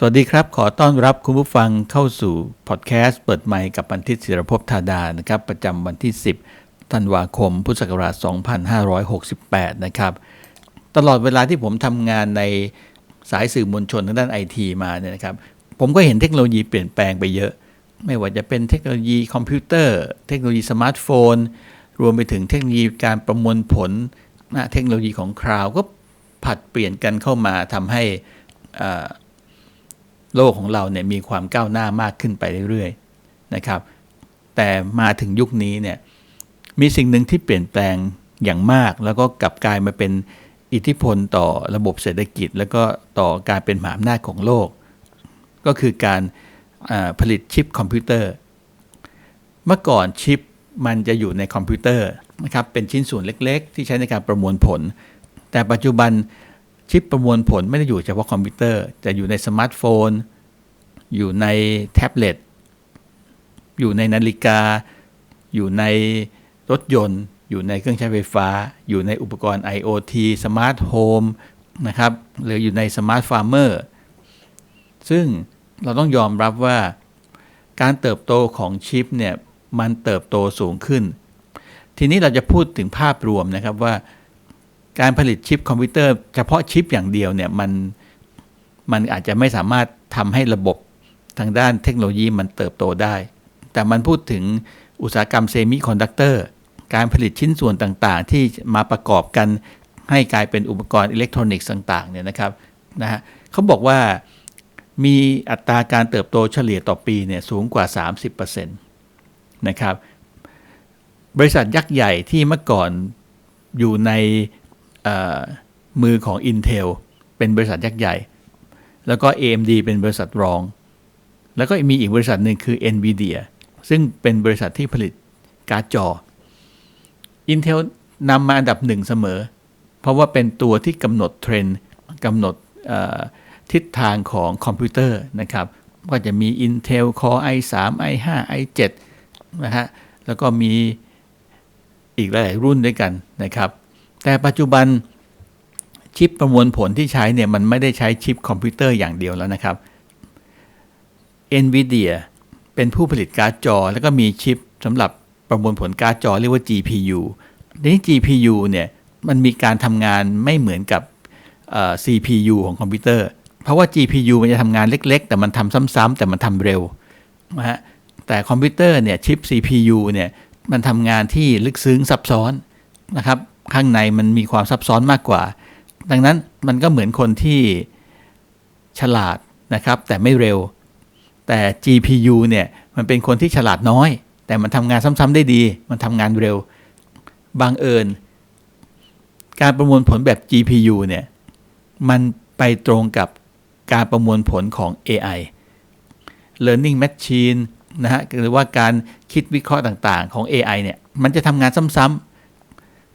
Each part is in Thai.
สวัสดีครับ ขอต้อนรับคุณผู้ฟังเข้าสู่พอดแคสต์เปิดใหม่กับบันทิตศิรภพธาดานะครับ ประจำวันที่ 10 ธันวาคม พุทธศักราช 2568 นะครับ ตลอดเวลาที่ผมทำงานในสายสื่อมวลชนทางด้านไอทีมาเนี่ยนะครับ ผมก็เห็นเทคโนโลยีเปลี่ยนแปลงไปเยอะ ไม่ว่าจะเป็นเทคโนโลยีคอมพิวเตอร์ เทคโนโลยีสมาร์ทโฟน รวมไปถึงเทคโนโลยีการประมวลผลนะเทคโนโลยีของคลาวก็ผัดเปลี่ยนกันเข้ามาทำให้อ่า โลกของเราเนี่ยมีความก้าวหน้ามากขึ้นไปเรื่อยๆนะครับ แต่มาถึงยุคนี้เนี่ยมีสิ่งหนึ่งที่เปลี่ยนแปลงอย่างมาก แล้วก็กลับกลายมาเป็นอิทธิพลต่อระบบเศรษฐกิจ แล้วก็ต่อการเป็นมหาอำนาจของโลก ก็คือการผลิตชิปคอมพิวเตอร์ เมื่อก่อนชิปมันจะอยู่ในคอมพิวเตอร์นะครับเป็นชิ้นส่วนเล็กๆ ที่ใช้ในการประมวลผล แต่ปัจจุบัน ชิปประมวลผลไม่ได้อยู่เฉพาะคอมพิวเตอร์จะอยู่ในสมาร์ทโฟน อยู่ในแท็บเล็ตอยู่ในนาฬิกา อยู่ในรถยนต์ อยู่ในเครื่องใช้ไฟฟ้า อยู่ในอุปกรณ์ IoT สมาร์ทโฮมนะครับหรืออยู่ในสมาร์ทฟาร์มเมอร์ซึ่งเราต้องยอมรับว่าการเติบโตของชิปเนี่ยมันเติบโตสูงขึ้น ทีนี้เราจะพูดถึงภาพรวมนะครับว่า การผลิตชิปคอมพิวเตอร์ เฉพาะชิปอย่างเดียวเนี่ยมันมันอาจจะไม่สามารถทำให้ระบบทางด้านเทคโนโลยีมันเติบโตได้ แต่มันพูดถึงอุตสาหกรรมเซมิคอนดักเตอร์การผลิตชิ้นส่วนต่างๆ ที่มาประกอบกันให้กลายเป็นอุปกรณ์อิเล็กทรอนิกส์ต่างๆเนี่ยนะครับนะฮะเขาบอกว่ามีอัตราการเติบโตเฉลี่ยต่อปีเนี่ยสูงกว่า 30%นะครับ บริษัทยักษ์ใหญ่ที่เมื่อก่อนอยู่ใน มือของ Intel เป็นบริษัทยักษ์ใหญ่ แล้วก็ AMD เป็นบริษัทรอง แล้วก็มีอีกบริษัทหนึ่งคือ NVIDIA ซึ่งเป็นบริษัทที่ผลิตการ์ดจอ Intel นำมาอันดับหนึ่งเสมอ เพราะว่าเป็นตัวที่กำหนดเทรนด์กำหนดทิศทางของคอมพิวเตอร์นะครับ ก็จะมี Intel Core i3 i5 i7 นะฮะ แล้วก็มีอีกหลายรุ่นด้วยกันนะครับ แต่ปัจจุบันชิปประมวลผลที่ใช้เนี่ยมันไม่ได้ใช้ชิปคอมพิวเตอร์อย่างเดียวแล้วนะครับ NVIDIA เป็นผู้ผลิตการ์ดจอ แล้วก็มีชิปสำหรับประมวลผลการ์ดจอเรียกว่า GPU ทีนี้ GPU เนี่ยมันมีการทำงานไม่เหมือนกับ CPU ของคอมพิวเตอร์ เพราะว่า GPU มันจะทำงานเล็ก ๆ แต่มันทำซ้ำๆแต่มันทำเร็วนะฮะแต่คอมพิวเตอร์เนี่ยชิป CPU เนี่ยมันทำงานที่ลึกซึ้งซับซ้อนนะครับ ข้างในมันมีความซับซ้อนมากกว่า ดังนั้นมันก็เหมือนคนที่ฉลาดนะครับ แต่ไม่เร็ว แต่ GPU เนี่ยมันเป็นคนที่ฉลาดน้อย แต่มันทำงานซ้ำๆได้ดี มันทำงานเร็ว บางเอิญ การประมวลผลแบบ GPU เนี่ยมันไปตรงกับการประมวลผลของ AI Learning Machine นะฮะหรือว่าการคิดวิเคราะห์ต่างๆของ AI เนี่ย มันจะทำงานซ้ำๆ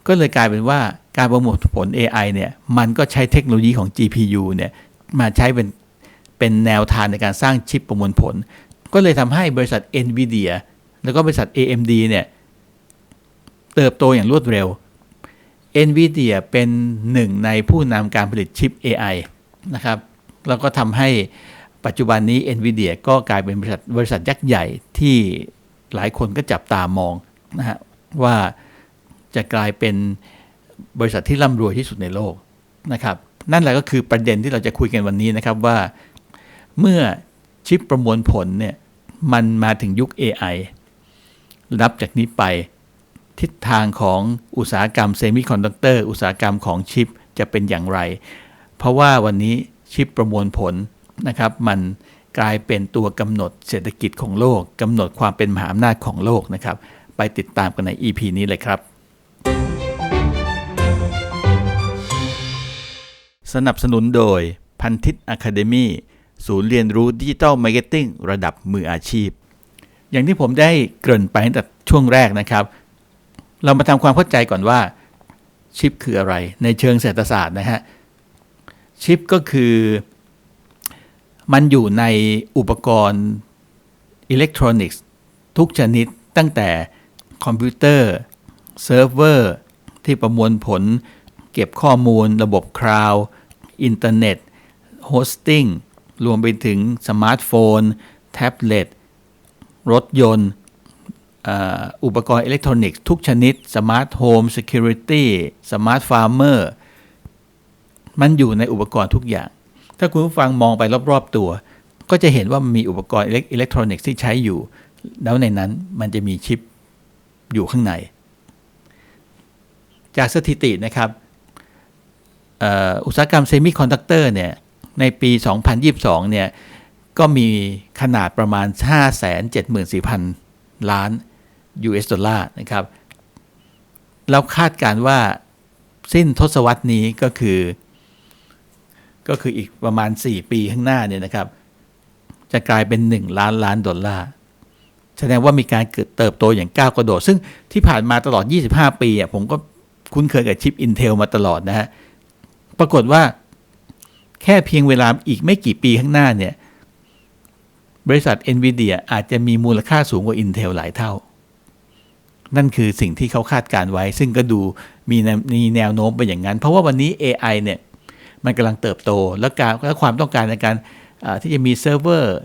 ก็เลยกลายเป็นว่าการประมวลผล AI เนี่ยมันก็ใช้เทคโนโลยีของ GPU เนี่ยมาใช้เป็นเป็นแนวทางในการสร้างชิปประมวลผล ก็เลยทำให้บริษัท NVIDIA แล้วก็บริษัท AMD เนี่ยเติบโตอย่างรวดเร็ว NVIDIA เป็นหนึ่งในผู้นำการผลิตชิป AI นะครับ แล้วก็ทำให้ปัจจุบันนี้ NVIDIA ก็กลายเป็นบริษัทบริษัทยักษ์ใหญ่ที่หลายคนก็จับตามองนะฮะว่า จะกลายเป็นบริษัทที่ร่ำรวยที่สุดในโลกนะครับ นั่นแหละก็คือประเด็นที่เราจะคุยกันวันนี้นะครับว่า เมื่อชิปประมวลผลเนี่ยมันมาถึงยุค AI นับจากนี้ไปทิศทางของอุตสาหกรรมเซมิคอนดักเตอร์อุตสาหกรรมของชิปจะเป็นอย่างไร เพราะว่าวันนี้ชิปประมวลผลนะครับ มันกลายเป็นตัวกำหนดเศรษฐกิจของโลกกำหนดความเป็นมหาอำนาจของโลกนะครับ ไปติดตามกันใน EP นี้เลยครับ สนับสนุนโดยพันทิตอะคาเดมีศูนย์เรียนรู้ดิจิทัลมาร์เก็ตติ้งระดับมืออาชีพ อย่างที่ผมได้เกริ่นไปตั้งแต่ช่วงแรกนะครับ เรามาทำความเข้าใจก่อนว่าชิปคืออะไร ในเชิงเศรษฐศาสตร์นะฮะชิปก็คือมันอยู่ในอุปกรณ์อิเล็กทรอนิกส์ทุกชนิดตั้งแต่คอมพิวเตอร์เซิร์ฟเวอร์ที่ประมวลผล เก็บข้อมูลระบบคลาวด์ อินเทอร์เน็ตโฮสติ้งรวมไปถึงสมาร์ทโฟน แท็บเล็ต รถยนต์ อุปกรณ์อิเล็กทรอนิกส์ทุกชนิดสมาร์ทโฮมซิริตี้สมาร์ทฟาร์มเมอร์มันอยู่ในอุปกรณ์ทุกอย่าง ถ้าคุณผู้ฟังมองไปรอบๆตัว ก็จะเห็นว่ามีอุปกรณ์อิเล็กทรอนิกส์ที่ใช้อยู่ แล้วในนั้นมันจะมีชิปอยู่ข้างใน จากสถิตินะครับ อุตสาหกรรมเซมิคอนดักเตอร์เนี่ยในปี 2022 เนี่ยก็มีขนาดประมาณ 574,000 ล้าน US ดอลลาร์นะครับแล้วคาดการว่าสิ้นทศวรรษนี้ก็คือ ก็คืออีกประมาณ 4 ปีข้างหน้าเนี่ยนะครับ จะกลายเป็น 1 ล้านล้านดอลลาร์แสดงว่ามีการเกิดเติบโตอย่างก้าวกระโดด ซึ่งที่ผ่านมาตลอด 25 ปีอะผมก็คุ้นเคยกับชิป Intel มาตลอดนะฮะ ปรากฏว่า แค่เพียงเวลาอีกไม่กี่ปีข้างหน้าเนี่ย บริษัท NVIDIA อาจจะมีมูลค่าสูงกว่า Intel หลายเท่า นั่นคือสิ่งที่เขาคาดการไว้ ซึ่งก็ดูมีมีแนวโน้มไปอย่างนั้น เพราะว่าวันนี้ AI เนี่ย มันกำลังเติบโต แล้วการและความต้องการในการที่จะมีเซิร์ฟเวอร์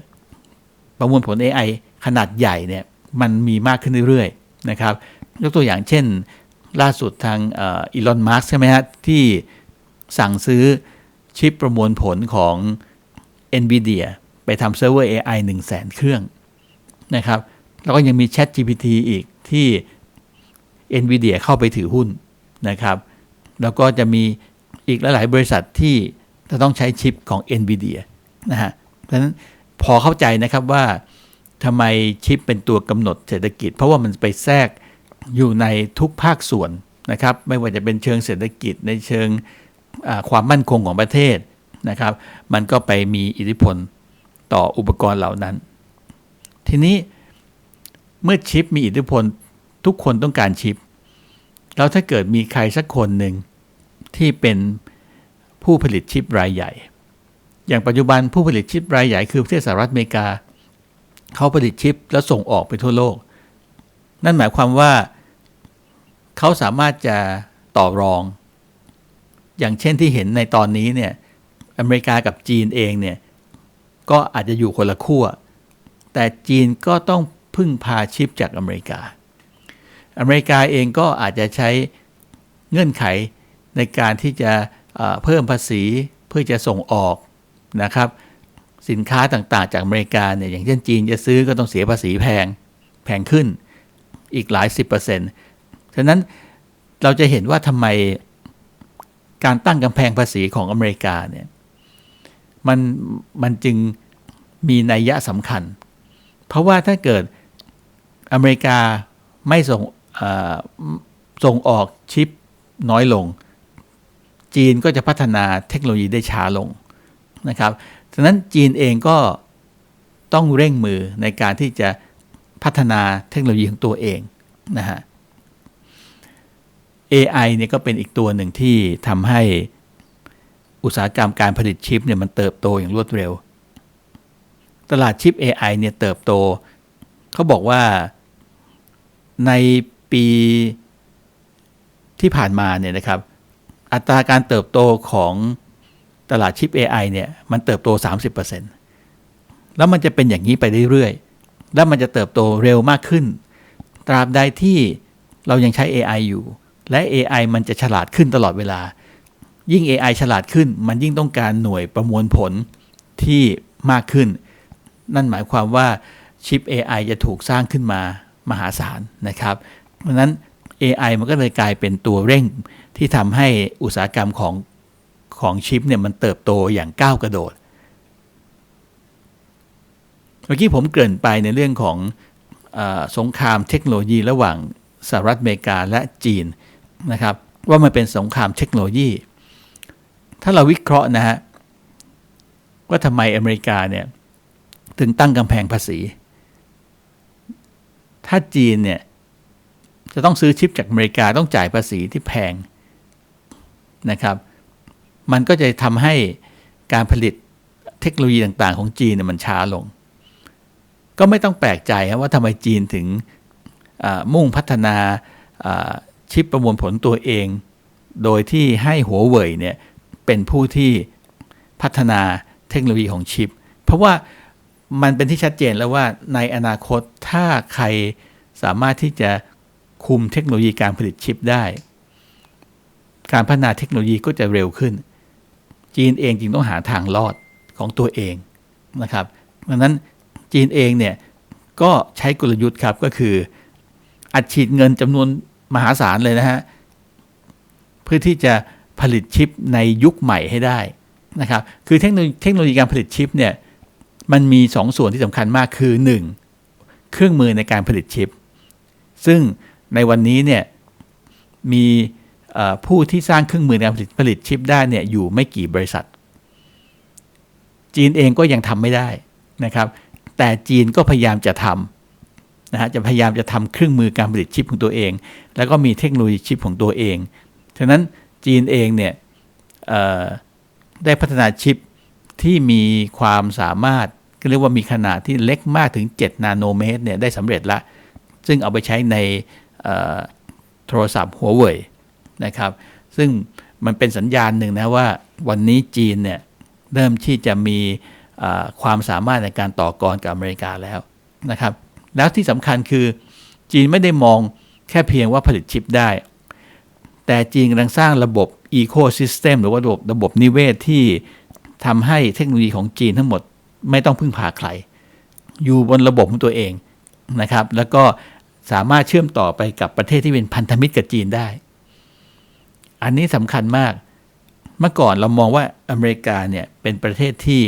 ประมวลผล AI ขนาดใหญ่เนี่ยมันมีมากขึ้นเรื่อยๆนะครับยกตัวอย่างเช่นล่าสุดทางอีลอนมาร์กใช่ไหมฮะที่ สั่งซื้อชิปประมวลผลของ NVIDIA ไปทำเซิร์ฟเวอร์ AI 1 0 0 0 0แสนเครื่องนะครับ แล้วก็ยังมี Chat GPT อีกที่ NVIDIA เข้าไปถือหุ้นนะครับ แล้วก็จะมีอีกหลาย ๆ บริษัทที่จะต้องใช้ชิปของ NVIDIA นะฮะเพราะนั้นพอเข้าใจนะครับว่าทำไมชิปเป็นตัวกำหนดเศรษฐกิจ เพราะว่ามันไปแทรกอยู่ในทุกภาคส่วนนะครับ ไม่ว่าจะเป็นเชิงเศรษฐกิจในเชิง ความมั่นคงของประเทศนะครับ มันก็ไปมีอิทธิพลต่ออุปกรณ์เหล่านั้น ทีนี้เมื่อชิปมีอิทธิพลทุกคนต้องการชิป แล้วถ้าเกิดมีใครสักคนหนึ่งที่เป็นผู้ผลิตชิปรายใหญ่ อย่างปัจจุบันผู้ผลิตชิปรายใหญ่คือประเทศสหรัฐอเมริกา เขาผลิตชิปแล้วส่งออกไปทั่วโลก นั่นหมายความว่าเขาสามารถจะต่อรอง อย่างเช่นที่เห็นในตอนนี้เนี่ยอเมริกากับจีนเองเนี่ยก็อาจจะอยู่คนละขั้ว แต่จีนก็ต้องพึ่งพาชิปจากอเมริกา อเมริกาเองก็อาจจะใช้เงื่อนไขในการที่จะเพิ่มภาษีเพื่อจะส่งออกนะครับ สินค้าต่างๆ จากอเมริกาเนี่ยอย่างเช่นจีนจะซื้อก็ต้องเสียภาษีแพงแพงขึ้นอีกหลายสิบเปอร์เซ็นต์ฉะนั้นเราจะเห็นว่าทำไม การตั้งกำแพงภาษีของอเมริกาเนี่ยมันมันจึงมีนัยยะสำคัญ เพราะว่าถ้าเกิดอเมริกาไม่ส่งส่งออกชิปน้อยลง จีนก็จะพัฒนาเทคโนโลยีได้ช้าลงนะครับฉะนั้นจีนเองก็ต้องเร่งมือในการที่จะพัฒนาเทคโนโลยีของตัวเองนะฮะ AI เนี่ยก็เป็นอีกตัวหนึ่งที่ทำให้อุตสาหกรรมการผลิตชิปเนี่ยมันเติบโตอย่างรวดเร็ว ตลาดชิป AI เนี่ยเติบโต เขาบอกว่าในปีที่ผ่านมาเนี่ยนะครับ อัตราการเติบโตของตลาดชิป AI เนี่ยมันเติบโต 30%แล้วมันจะเป็นอย่างนี้ไปเรื่อยๆ แล้วมันจะเติบโตเร็วมากขึ้น ตราบใดที่เรายังใช้ AI อยู่ และ AI มันจะฉลาดขึ้นตลอดเวลา ยิ่ง AI ฉลาดขึ้น มันยิ่งต้องการหน่วยประมวลผลที่มากขึ้น นั่นหมายความว่าชิป AI จะถูกสร้างขึ้นมามหาศาลนะครับ เพราะนั้น AI มันก็เลยกลายเป็นตัวเร่งที่ทำให้อุตสาหกรรมของของชิปเนี่ยมันเติบโตอย่างก้าวกระโดด เมื่อกี้ผมเกริ่นไปในเรื่องของอสงครามเทคโนโลยีระหว่างสหรัฐอเมริกาและจีน นะครับ ว่ามันเป็นสงครามเทคโนโลยี ถ้าเราวิเคราะห์นะฮะว่าทำไมอเมริกาเนี่ยถึงตั้งกำแพงภาษี ถ้าจีนเนี่ยจะต้องซื้อชิปจากอเมริกาต้องจ่ายภาษีที่แพงนะครับ มันก็จะทำให้การผลิตเทคโนโลยีต่างๆ ของจีนเนี่ยมันช้าลง ก็ไม่ต้องแปลกใจว่าทำไมจีนถึงมุ่งพัฒนา ชิปประมวลผลตัวเอง โดยที่ให้หัวเว่ยเนี่ยเป็นผู้ที่พัฒนาเทคโนโลยีของชิป เพราะว่ามันเป็นที่ชัดเจนแล้วว่าในอนาคตถ้าใครสามารถที่จะคุมเทคโนโลยีการผลิตชิปได้ การพัฒนาเทคโนโลยีก็จะเร็วขึ้น จีนเองจึงต้องหาทางรอดของตัวเองนะครับดังนั้นจีนเองเนี่ยก็ใช้กลยุทธ์ครับก็คืออัดฉีดเงินจำนวน มหาศาลเลยนะฮะ เพื่อที่จะผลิตชิปในยุคใหม่ให้ได้นะครับ คือเทคโนโลยีเทคโนโลยีการผลิตชิปเนี่ย มันมี2สส่วนที่สำคัญมากคือ 1. เครื่องมือในการผลิตชิป ซึ่งในวันนี้เนี่ย มีผู้ที่สร้างเครื่องมือในการผลิตผลิตชิปได้เนี่ยอยู่ไม่กี่บริษัท จีนเองก็ยังทำไม่ได้นะครับ แต่จีนก็พยายามจะทำ นะฮะจะพยายามจะทำเครื่องมือการผลิตชิปของตัวเอง แล้วก็มีเทคโนโลยีชิปของตัวเอง ฉะนั้นจีนเองเนี่ยได้พัฒนาชิปที่มีความสามารถก็เรียกว่ามีขนาดที่เล็กมากถึง 7 นาโนเมตรเนี่ยได้สำเร็จละ ซึ่งเอาไปใช้ในโทรศัพท์หัวเว่ยนะครับ ซึ่งมันเป็นสัญญาณหนึ่งนะว่าวันนี้จีนเนี่ยเริ่มที่จะมีความสามารถในการต่อกรกับอเมริกาแล้วนะครับ แล้วที่สำคัญคือจีนไม่ได้มองแค่เพียงว่าผลิตชิปได้ แต่จีนกำลังสร้างระบบอีโคซิสเต็มหรือว่าระบบระบบนิเวศที่ทำให้เทคโนโลยีของจีนทั้งหมดไม่ต้องพึ่งพาใคร อยู่บนระบบของตัวเองนะครับ แล้วก็สามารถเชื่อมต่อไปกับประเทศที่เป็นพันธมิตรกับจีนได้ อันนี้สำคัญมาก เมื่อก่อนเรามองว่าอเมริกาเนี่ยเป็นประเทศที่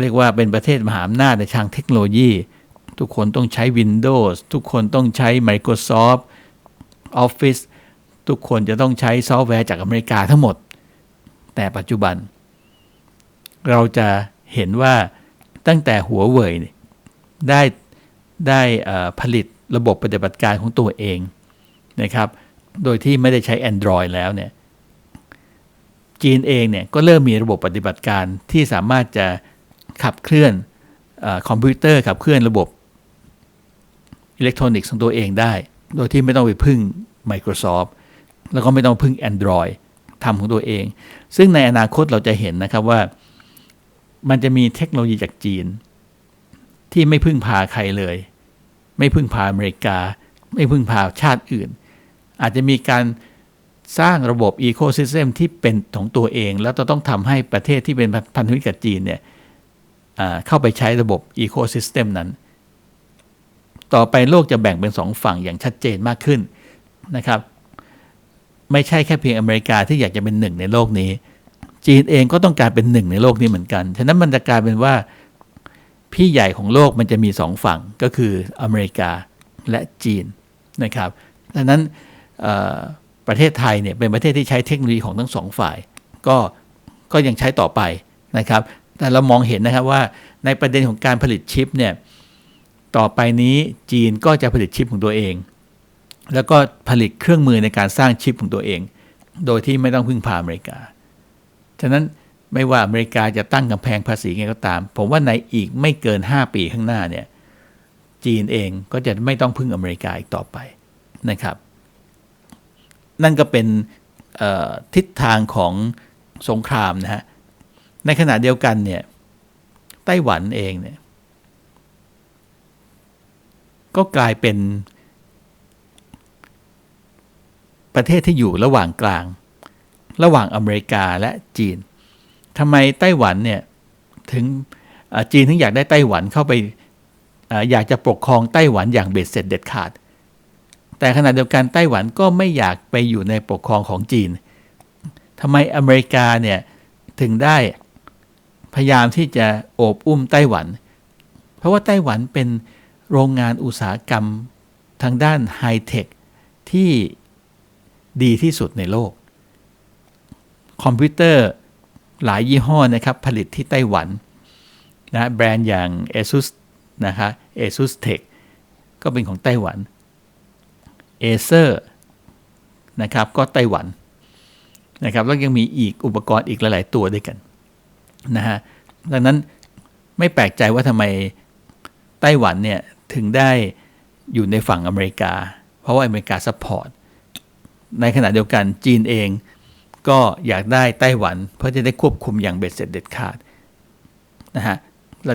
เรียกว่าเป็นประเทศมหาอำนาจในทางเทคโนโลยี ทุกคนต้องใช้ Windows ทุกคนต้องใช้ Microsoft Office ทุกคนจะต้องใช้ซอฟต์แวร์จากอเมริกาทั้งหมด แต่ปัจจุบัน เราจะเห็นว่าตั้งแต่หัวเว่ยได้ได้ผลิตระบบปฏิบัติการของตัวเองนะครับ โดยที่ไม่ได้ใช้ Android แล้วเนี่ย จีนเองเนี่ยก็เริ่มมีระบบปฏิบัติการที่สามารถจะ ขับเคลื่อนอคอมพิวเตอร์ขับเคลื่อนระบบอิเล็กทรอนิกส์ของตัวเองได้ โดยที่ไม่ต้องไปพึ่ง Microsoft แล้วก็ไม่ต้องพึ่ง Android ทำของตัวเอง ซึ่งในอนาคตเราจะเห็นนะครับว่า มันจะมีเทคโนโลยีจากจีน ที่ไม่พึ่งพาใครเลย ไม่พึ่งพาอเมริกา ไม่พึ่งพาชาติอื่น อาจจะมีการสร้างระบบอีโคซิสเต็มที่เป็นของตัวเอง แล้วจะต้องทำให้ประเทศที่เป็นพันธมิตรกับจีนเนี่ย เข้าไปใช้ระบบอีโคซิสเต็มนั้น ต่อไปโลกจะแบ่งเป็นสองฝั่งอย่างชัดเจนมากขึ้นนะครับ ไม่ใช่แค่เพียงอเมริกาที่อยากจะเป็นหนึ่งในโลกนี้ จีนเองก็ต้องการเป็นหนึ่งในโลกนี้เหมือนกัน ฉะนั้นมันจะกลายเป็นว่าพี่ใหญ่ของโลกมันจะมีสองฝั่งก็คืออเมริกาและจีนนะครับดังนั้นประเทศไทยเนี่ยเป็นประเทศที่ใช้เทคโนโลยีของทั้งสองฝ่าย ก็ก็ยังใช้ต่อไปนะครับ แต่เรามองเห็นนะครับว่าในประเด็นของการผลิตชิปเนี่ยต่อไปนี้จีนก็จะผลิตชิปของตัวเอง แล้วก็ผลิตเครื่องมือในการสร้างชิปของตัวเอง โดยที่ไม่ต้องพึ่งพาอเมริกา ฉะนั้นไม่ว่าอเมริกาจะตั้งกำแพงภาษีไงก็ตาม ผมว่าในอีกไม่เกิน 5 ปีข้างหน้าเนี่ยจีนเองก็จะไม่ต้องพึ่งอเมริกาอีกต่อไปนะครับ นั่นก็เป็นทิศทางของสงครามนะฮะ ในขณะเดียวกันเนี่ยไต้หวันเองเนี่ยก็กลายเป็น ประเทศที่อยู่ระหว่างกลาง ระหว่างอเมริกาและจีนทำไมไต้หวันเนี่ยถึงจีนถึงอยากได้ไต้หวันเข้าไปออยากจะปกครองไต้หวันอย่างเบ็ดเสร็จเด็ดขาด แต่ขณะเดียวกันไต้หวันก็ไม่อยากไปอยู่ในปกครองของจีนทำไมอเมริกาเนี่ยถึงได้ พยายามที่จะโอบอุ้มไต้หวัน เพราะว่าไต้หวันเป็นโรงงานอุตสาหกรรมทางด้านไฮเทคที่ดีที่สุดในโลก คอมพิวเตอร์หลายยี่ห้อนะครับผลิตที่ไต้หวันนะแบรนด์อย่าง ASUS นะคะ ASUS Tech ก็เป็นของไต้หวันเอเซอร์นะครับก็ไต้หวันนะครับแล้วยังมีอีกอุปกรณ์อีกหลาย ๆ ตัวด้วยกัน นะฮะดังนั้นไม่แปลกใจว่าทำไมไต้หวันเนี่ยถึงได้อยู่ในฝั่งอเมริกา เพราะว่าอเมริกาซัพพอร์ตในขณะเดียวกันจีนเองก็อยากได้ไต้หวัน เพื่อจะได้ควบคุมอย่างเบ็ดเสร็จเด็ดขาดนะฮะ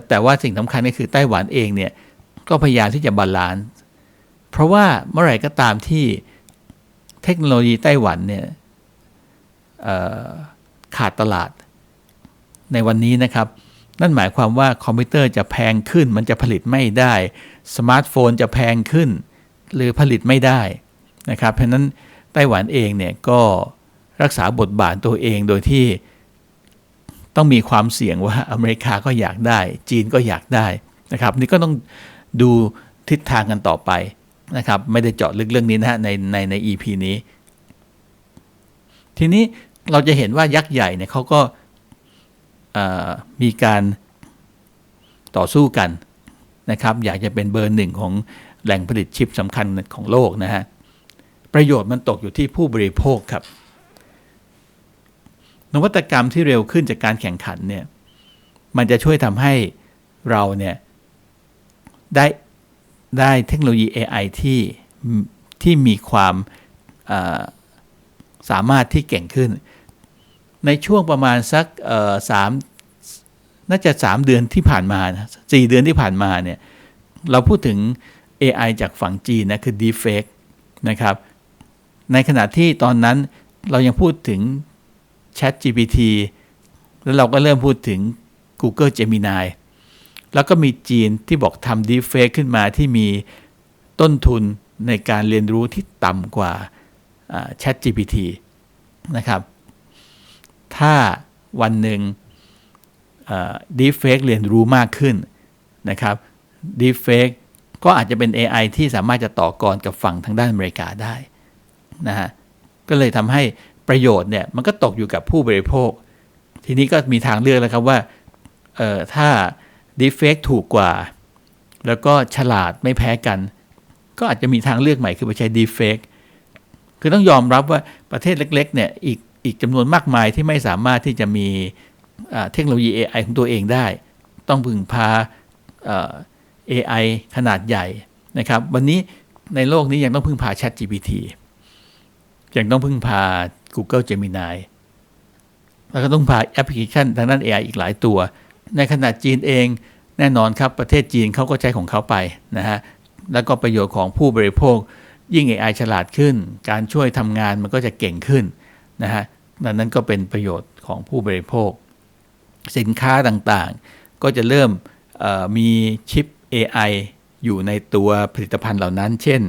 แต่ว่าสิ่งสำคัญก็คือไต้หวันเองเนี่ยก็พยายามที่จะบาลานซ์เพราะว่าเมื่อไหร่ก็ตามที่เทคโนโลยีไต้หวันเนี่ยขาดตลาด ในวันนี้นะครับ นั่นหมายความว่าคอมพิวเตอร์จะแพงขึ้น มันจะผลิตไม่ได้ สมาร์ทโฟนจะแพงขึ้น หรือผลิตไม่ได้นะครับเพราะนั้นไต้หวันเองเนี่ยก็รักษาบทบาทตัวเองโดยที่ต้องมีความเสี่ยงว่าอเมริกาก็อยากได้ จีนก็อยากได้นะครับนี่ก็ต้องดูทิศทางกันต่อไปนะครับไม่ได้เจาะลึกเรื่องนี้นะฮะในในใน EP นี้ ทีนี้เราจะเห็นว่ายักษ์ใหญ่เนี่ยเขาก็ มีการต่อสู้กันนะครับ อยากจะเป็นเบอร์หนึ่งของแหล่งผลิตชิปสำคัญของโลกนะฮะ ประโยชน์มันตกอยู่ที่ผู้บริโภคครับ นวัตกรรมที่เร็วขึ้นจากการแข่งขันเนี่ยมันจะช่วยทำให้เราเนี่ยได้ได้เทคโนโลยี AI ที่ที่มีความสามารถที่เก่งขึ้น ในช่วงประมาณสักสามน่าจะ 3 เดือนที่ผ่านมาสี่เดือนที่ผ่านมาเนี่ยเราพูดถึง AI จากฝั่งจีนนะคือ Deepfake นะครับ ในขณะที่ตอนนั้นเรายังพูดถึง Chat GPT แล้วเราก็เริ่มพูดถึง Google Gemini แล้วก็มีจีนที่บอกทำ Deepfake ขึ้นมาที่มีต้นทุนในการเรียนรู้ที่ต่ำกว่า Chat GPT นะครับ ถ้าวันหนึ่ง Deepfake เรียนรู้มากขึ้นนะครับ Deepfake ก็อาจจะเป็น AI ที่สามารถจะต่อกรกับฝั่งทางด้านอเมริกาได้นะฮะก็เลยทำให้ประโยชน์เนี่ยมันก็ตกอยู่กับผู้บริโภค ทีนี้ก็มีทางเลือกแล้วครับว่าถ้า Deepfake ถูกกว่า แล้วก็ฉลาดไม่แพ้กัน ก็อาจจะมีทางเลือกใหม่คือไปใช้ Deepfake คือต้องยอมรับว่าประเทศเล็กๆเนี่ยอีก อีกจำนวนมากมายที่ไม่สามารถที่จะมีเทคโนโลยี AI ของตัวเองได้ ต้องพึ่งพา AI ขนาดใหญ่นะครับ วันนี้ในโลกนี้ยังต้องพึ่งพา Chat GPT ยังต้องพึ่งพา Google Gemini แล้วก็ต้องพาแอปพลิเคชันทางด้าน AI อีกหลายตัว ในขณะจีนเองแน่นอนครับประเทศจีนเขาก็ใช้ของเขาไปนะฮะแล้วก็ประโยชน์ของผู้บริโภคยิ่ง AI ฉลาดขึ้น การช่วยทำงานมันก็จะเก่งขึ้น นะฮะดังนั้นก็เป็นประโยชน์ของผู้บริโภค สินค้าต่างๆ ก็จะเริ่มมีชิป AI อยู่ในตัวผลิตภัณฑ์เหล่านั้น เช่น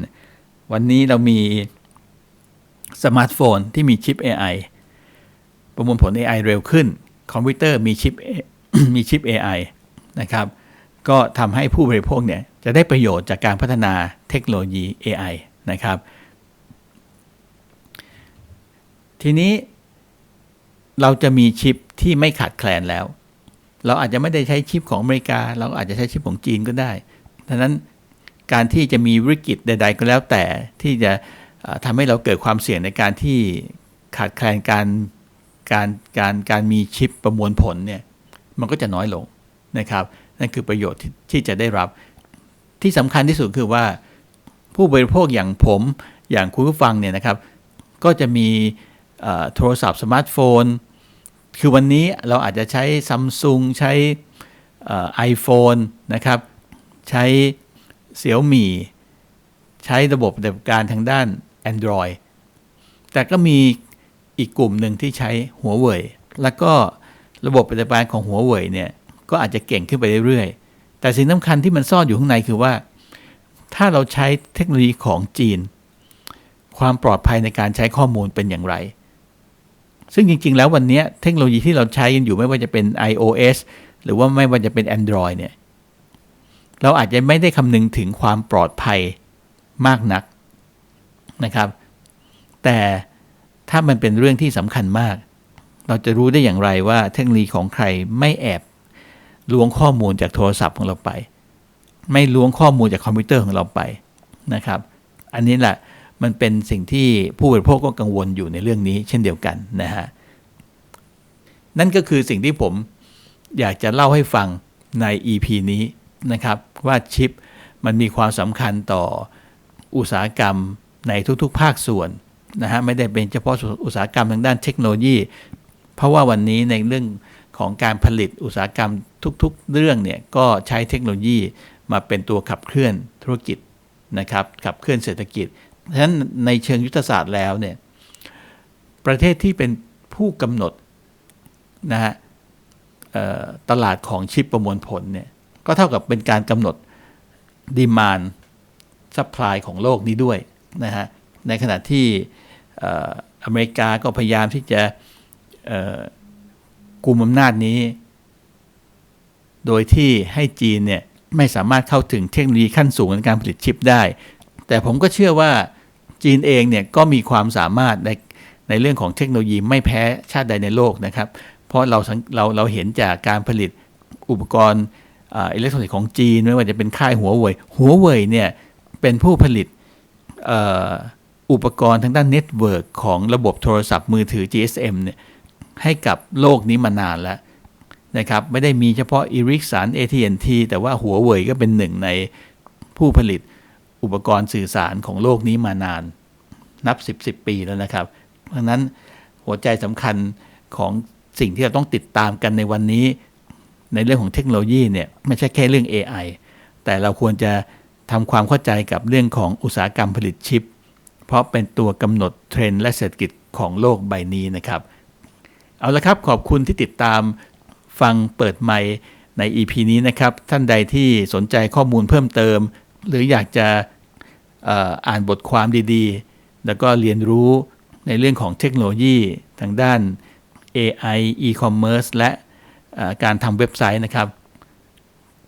วันนี้เรามีสมาร์ทโฟนที่มีชิป AI ประมวลผล AI เร็วขึ้น คอมพิวเตอร์มีชิปมีชิป AI นะครับ ก็ทำให้ผู้บริโภคเนี่ยจะได้ประโยชน์จากการพัฒนาเทคโนโลยี AI นะครับ ทีนี้เราจะมีชิปที่ไม่ขาดแคลนแล้ว เราอาจจะไม่ได้ใช้ชิปของอเมริกา เราอาจจะใช้ชิปของจีนก็ได้ดังนั้นการที่จะมีวิกฤตใด ๆ ก็แล้วแต่ที่จะทำให้เราเกิดความเสี่ยงในการที่ขาดแคลนการการการการมีชิปประมวลผลเนี่ยมันก็จะน้อยลงนะครับ นั่นคือประโยชน์ที่ที่จะได้รับ ที่สำคัญที่สุดคือว่าผู้บริโภคอย่างผมอย่างคุณผู้ฟังเนี่ยนะครับ ก็จะมี โทรศัพท์สมาร์ทโฟน คือวันนี้เราอาจจะใช้ซัมซุงใช้ไอโฟนนะครับ ใช้เสี่ยวมี่ใช้ระบบปฏิบัติการทางด้าน Android แต่ก็มีอีกกลุ่มหนึ่งที่ใช้หัวเว่ยแล้วก็ระบบปฏิบัติการของหัวเว่ยเนี่ย ก็อาจจะเก่งขึ้นไปเรื่อยๆ แต่สิ่งสำคัญที่มันซ่อนอยู่ข้างในคือว่า ถ้าเราใช้เทคโนโลยีของจีน ความปลอดภัยในการใช้ข้อมูลเป็นอย่างไร ซึ่งจริง ๆ แล้ววันนี้เทคโนโลยีที่เราใช้กันอยู่ไม่ว่าจะเป็น iOS หรือว่าไม่ว่าจะเป็น Android เนี่ย เราอาจจะไม่ได้คำนึงถึงความปลอดภัยมากนักนะครับ แต่ถ้ามันเป็นเรื่องที่สำคัญมาก เราจะรู้ได้อย่างไรว่าเทคโนโลยีของใครไม่แอบล้วงข้อมูลจากโทรศัพท์ของเราไป ไม่ล้วงข้อมูลจากคอมพิวเตอร์ของเราไปนะครับ อันนี้แหละ มันเป็นสิ่งที่ผู้บริโภคก็กังวลอยู่ในเรื่องนี้ เช่นเดียวกันนะฮะนั่นก็คือสิ่งที่ผมอยากจะเล่าให้ฟังใน EP นี้นะครับ ว่าชิปมันมีความสำคัญต่ออุตสาหกรรมในทุกๆ ภาคส่วนนะฮะไม่ได้เป็นเฉพาะอุตสาหกรรมทางด้านเทคโนโลยี เพราะว่าวันนี้ในเรื่องขของการผลิตอุตสาหกรรมทุกๆ เรื่องเนี่ยก็ใช้เทคโนโลยีมาเป็นตัวขับเคลื่อนธุรกิจนะครับขับเคลื่อนเศรษฐกิจ ฉะนั้นในเชิงยุทธศาสตร์แล้วเนี่ยประเทศที่เป็นผู้กำหนดนะฮะตลาดของชิปประมวลผลเนี่ยก็เท่ากับเป็นการกำหนดดีมานซัพพลายของโลกนี้ด้วยนะฮะในขณะที่เอ่อเมริกาก็พยายามที่จะเอ่อกุมอำนาจนี้ โดยที่ให้จีนเนี่ยไม่สามารถเข้าถึงเทคโนโลยีขั้นสูงในการผลิตชิปได้ แต่ผมก็เชื่อว่าจีนเองเนี่ยก็มีความสามารถในในเรื่องของเทคโนโลยีไม่แพ้ชาติใดในโลกนะครับ เพราะเราเราเราเห็นจากการผลิตอุปกรณ์อ,อิเล็กทรอนิกส์ของจีนไม่ว่าจะเป็นค่ายหัวเว่ยหัวเว่ยเนี่ยเป็นผู้ผลิตอุปกรณ์ทางด้านเน็ตเวิร์กของระบบโทรศัพท์มือถือ GSM เนี่ยให้กับโลกนี้มานานแล้วนะครับไม่ได้มีเฉพาะ e r i c s o n AT&T แต่ว่าหัวเว่ยก็เป็นหนึ่งในผู้ผลิต อุปกรณ์สื่อสารของโลกนี้มานาน นับ 10 10 ปีแล้วนะครับ เพราะนั้นหัวใจสำคัญของสิ่งที่เราต้องติดตามกันในวันนี้ ในเรื่องของเทคโนโลยีเนี่ยไม่ใช่แค่เรื่อง AI แต่เราควรจะทำความเข้าใจกับเรื่องของอุตสาหกรรมผลิตชิป เพราะเป็นตัวกำหนดเทรนด์และเศรษฐกิจของโลกใบนี้นะครับ เอาละครับขอบคุณที่ติดตามฟังเปิดไมค์ใน EP นี้นะครับ ท่านใดที่สนใจข้อมูลเพิ่มเติม หรืออยากจะอ่ออ่านบทความดีๆ แล้วก็เรียนรู้ในเรื่องของเทคโนโลยีทางด้าน AI e-commerce และการทำเว็บไซต์นะครับ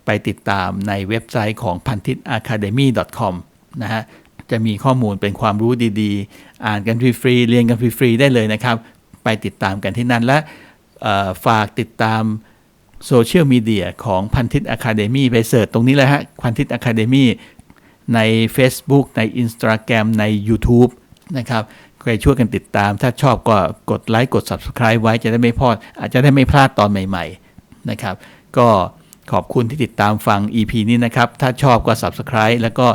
ไปติดตามในเว็บไซต์ของ pantitacademy.com นะฮะจะมีข้อมูลเป็นความรู้ดีๆ อ่านกันฟรีๆเรียนกันฟรีๆได้เลยนะครับ ไปติดตามกันที่นั่นและฝากติดตาม โซเชียลมีเดียของพันทิตอะคาเดมีไปเสิร์ชตรงนี้เลยฮะ พันทิตอะคาเดมีใน Facebook ใน Instagram ใน YouTube นะครับใครช่วยกันติดตาม ถ้าชอบก็กดไลค์กด Subscribe ไว้จะได้ไม่พลาดอาจจะได้ไม่พลาดตอนใหม่ ๆ นะครับ ก็ขอบคุณที่ติดตามฟัง EP นี้นะครับ ถ้าชอบก็ Subscribe แล้วก็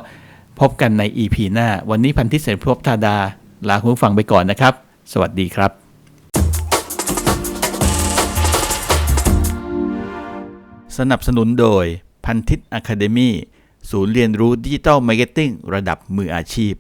พบกันใน EP หน้า วันนี้พันทิตเสรีพบธาดา ลาคุณฟังไปก่อนนะครับ สวัสดีครับ สนับสนุนโดยพันทิตอะคาเดมีศูนย์เรียนรู้ดิจิทัลมาร์เก็ตติ้งระดับมืออาชีพ